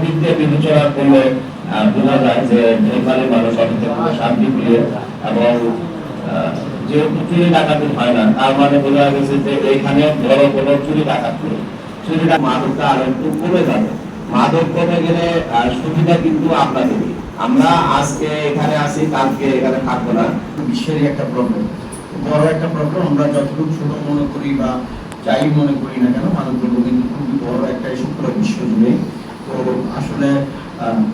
দিক বিবেচনা করলে বোঝা যায় যে এখানে মানুষ অনেক শান্তি প্রিয় এবং যেহেতু চুরি ডাকাতি হয় না, তার মানে বোঝা গেছে যে এখানে বড় কোনো চুরি ডাকাত নেই। চুরিটা মাদকটা আরও একটু কমে যাবে। মাদক কমে গেলে সুবিধা কিন্তু আপনাদেরই। আমরা আজকে এখানে আসি, কালকে এখানে থাকব না। বিশ্বেরই একটা প্রবলেম বড় একটা প্রবলেম আমরা যতটুকু ছোট মনে করি বা যাই মনে করি না কেন মানবদ্রব্য কিন্তু খুবই বড় একটা পুরো বিশ্ব জুড়ে তো আসলে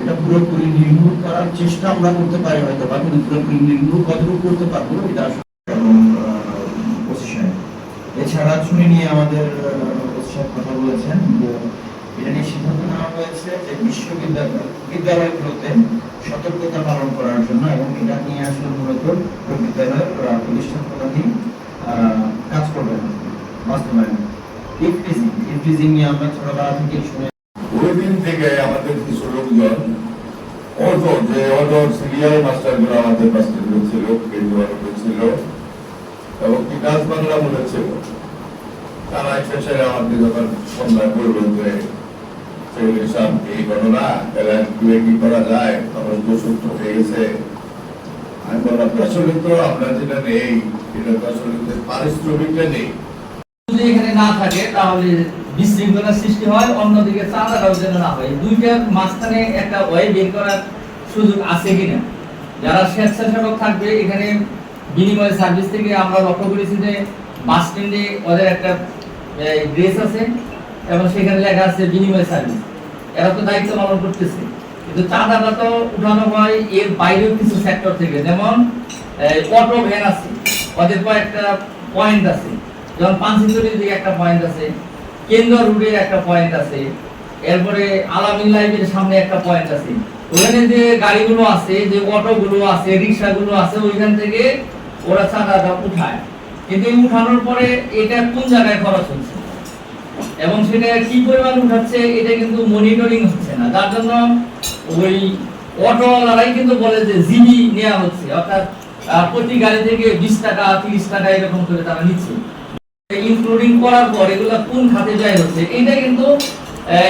এটা পুরোপুরি নির্মূল করার চেষ্টা আমরা করতে পারি হয়তো বা, কিন্তু পুরোপুরি নির্মূল কতটুকু করতে পারব, এটা এছাড়া চুরি নিয়ে আমাদের কথা বলেছেন এটা নিয়ে সিদ্ধান্ত নেওয়া হয়েছে যে বিশ্ববিদ্যালয়, বিদ্যালয়গুলোতে সতর্কতা পালন করার জন্য এবং এটা নিয়ে আসলে মূলত বিদ্যালয়ের প্রতিষ্ঠান প্রধানই কাজ করবেন, বাস্তবায়ন। ইফটিজিং ইফটিজিং নিয়ে আমরা ছোটবেলা থেকে শুনে ওই থেকে আমাদের কিছু লোকজন যে সিরিয়াল আমাদের ছিল ছিল এবং বাংলা মনে ছিল তারা এসে আমাদের যখন সন্ধ্যা যে সেগুলি সব এই ঘটনা কীভাবে কি করা যায়? তখন দোষত্ব হয়ে গেছে। আমি বললাম, আসলে তো আমরা যেটা নেই, এটা তো আসলে পারিশ্রমিকটা নেই। যদি এখানে না থাকে, তাহলে বিশৃঙ্খলার সৃষ্টি হয়, অন্যদিকে চাঁদাটাও যেন না হয়। দুইটার মাঝখানে একটা ওয়ে বের করার সুযোগ আছে কিনা? যারা স্বেচ্ছাসেবক থাকবে, এখানে বিনিময় সার্ভিস থেকে আমরা লক্ষ্য করেছি যে বাস ওদের একটা ড্রেস আছে, এবং সেখানে লেখা আছে বিনিময় সার্ভিস। এরা তো দায়িত্ব পালন করতেছে। কিন্তু চাঁদাটা তো উঠানো হয় এর বাইরেও কিছু সেক্টর থেকে। যেমন অটো ভ্যান আছে। ওদের কয়েকটা পয়েন্ট আছে। যেমন পাঁচিতলির দিকে একটা পয়েন্ট আছে কেন্দ্র রুটে একটা পয়েন্ট আছে, এরপরে আলামিন লাইফের সামনে একটা পয়েন্ট আছে। ওখানে যে গাড়িগুলো আছে, যে অটোগুলো আছে, রিক্সাগুলো আছে, ওইখান থেকে ওরা চাঁদাটা উঠায়। কিন্তু উঠানোর পরে এটা কোন জায়গায় খরচ হচ্ছে? এবং সেটা কি পরিমাণ উঠাচ্ছে, এটা কিন্তু মনিটরিং হচ্ছে না। যার জন্য ওই অটোওয়ালারাই কিন্তু বলে যে জিবি নেওয়া হচ্ছে। অর্থাৎ প্রতি গাড়ি থেকে বিশ টাকা, তিরিশ টাকা এরকম করে তারা নিচ্ছে। ইনক্লুডিং করার পর এগুলো কোন খাতে যায় হচ্ছে এটা কিন্তু,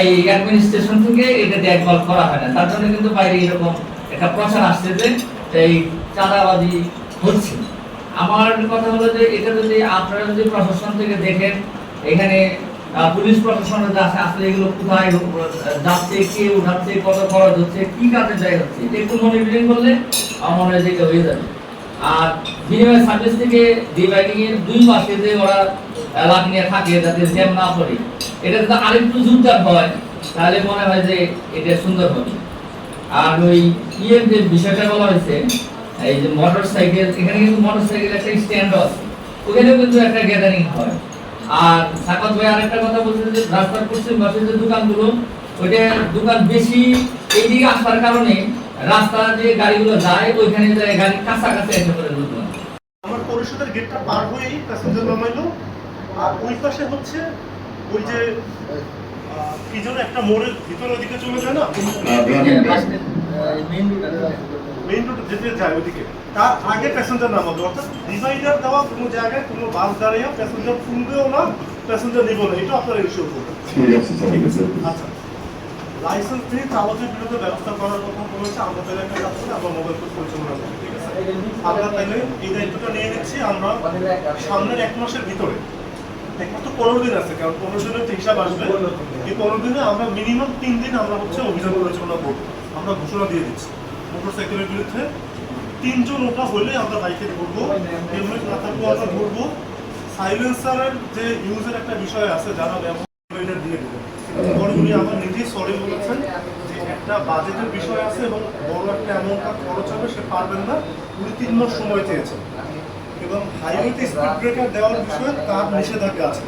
এই অ্যাডমিনিস্ট্রেশন থেকে এটা দেখভাল করা হয় না। তার জন্য কিন্তু বাইরে এরকম একটা প্রচার আসছে যে এই চাঁদাবাজি হচ্ছে। আমার কথা হলো যে এটা যদি আপনারা যদি প্রশাসন থেকে দেখেন, এখানে পুলিশ প্রশাসনের যে আছে, আসলে এগুলো কোথায় যাচ্ছে, কে উঠাচ্ছে, কত খরচ হচ্ছে, কি কাজে যায় হচ্ছে একটু মনিটরিং করলে আমার মনে হয় যে হয়ে যাবে। আর বিনিময় সার্ভিস থেকে ডিভাইডিং এর দুই মাসে যে ওরা লাভ নিয়ে থাকে, যাতে জ্যাম না পড়ে, এটা যদি আরেকটু জোরদার হয়, তাহলে মনে হয় যে এটা সুন্দর হবে। আর ওই ইয়ের যে বিষয়টা বলা হয়েছে, এই যে মোটর সাইকেল এখানে কিন্তু মোটর সাইকেল একটা স্ট্যান্ড আছে। ওখানেও কিন্তু একটা গ্যাদারিং হয়। আর সাকাত ভাই আরেকটা কথা বলছেন যে, রাস্তার পশ্চিম পাশে যে দোকানগুলো, ওইটা দোকান বেশি এইদিকে আসার কারণে রাস্তা যে গাড়িগুলো যায় ওইখানে যায় গাড়ি কাছাকাছি এসে পড়ে আমার পরিষদের গেটটা পার হয়েই প্যাসেঞ্জার নামাইলো। আর ওই পাশে হচ্ছে ওই যে কি যেন একটা মোড়ের ভিতরের দিকে চলে যায় না? মেইন রোড যেতে যায় ওইদিকে। তার আগে প্যাসেঞ্জার নামাবে অর্থাৎ ডিভাইডার দেওয়া কোনো জায়গায় কোনো বাস দাঁড়িয়ে প্যাসেঞ্জার তুলবেও না প্যাসেঞ্জার নিব না। এটা আপনারা ইস্যু করবেন। ঠিক আছে আচ্ছা। লাইসেন্স চালকের বিরুদ্ধে ব্যবস্থা করার একটা যাচ্ছি আমরা মোবাইল পরিচালনা করব ঠিক আছে? আমরা তাহলে এই দায়িত্বটা নিয়ে নিচ্ছি আমরা সামনের এক মাসের ভিতরে। একমাত্র পনেরো দিন আছে, কারণ পনেরো দিনের হিসাব আসবে। এই পনেরো দিনে আমরা মিনিমাম তিন দিন আমরা হচ্ছে অভিযান পরিচালনা আমরা ঘোষণা দিয়ে দিচ্ছি। মোটর সাইকেলের বিরুদ্ধে তিনজন ওটা হলে আমরা বাইকে ধরবো হেলমেট না আমরা ধরবো। সাইলেন্সারের যে ইউজের একটা বিষয় আছে, যারা ব্যবহার করে এটা দিয়ে দেবে পরে উনি আমার নিজেই সরি বলেছেন যে একটা বাজেটের বিষয় আছে এবং বড় একটা অ্যামাউন্টটা খরচ হবে, সে পারবেন না। উনি তিন মাস সময় চেয়েছেন। এবং হাইওয়েতে স্পিড ব্রেকার দেওয়ার বিষয়ে তার নিষেধাজ্ঞা আছে।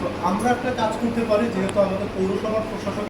তো আমরা একটা কাজ করতে পারি, যেহেতু আমাদের পৌরসভার প্রশাসন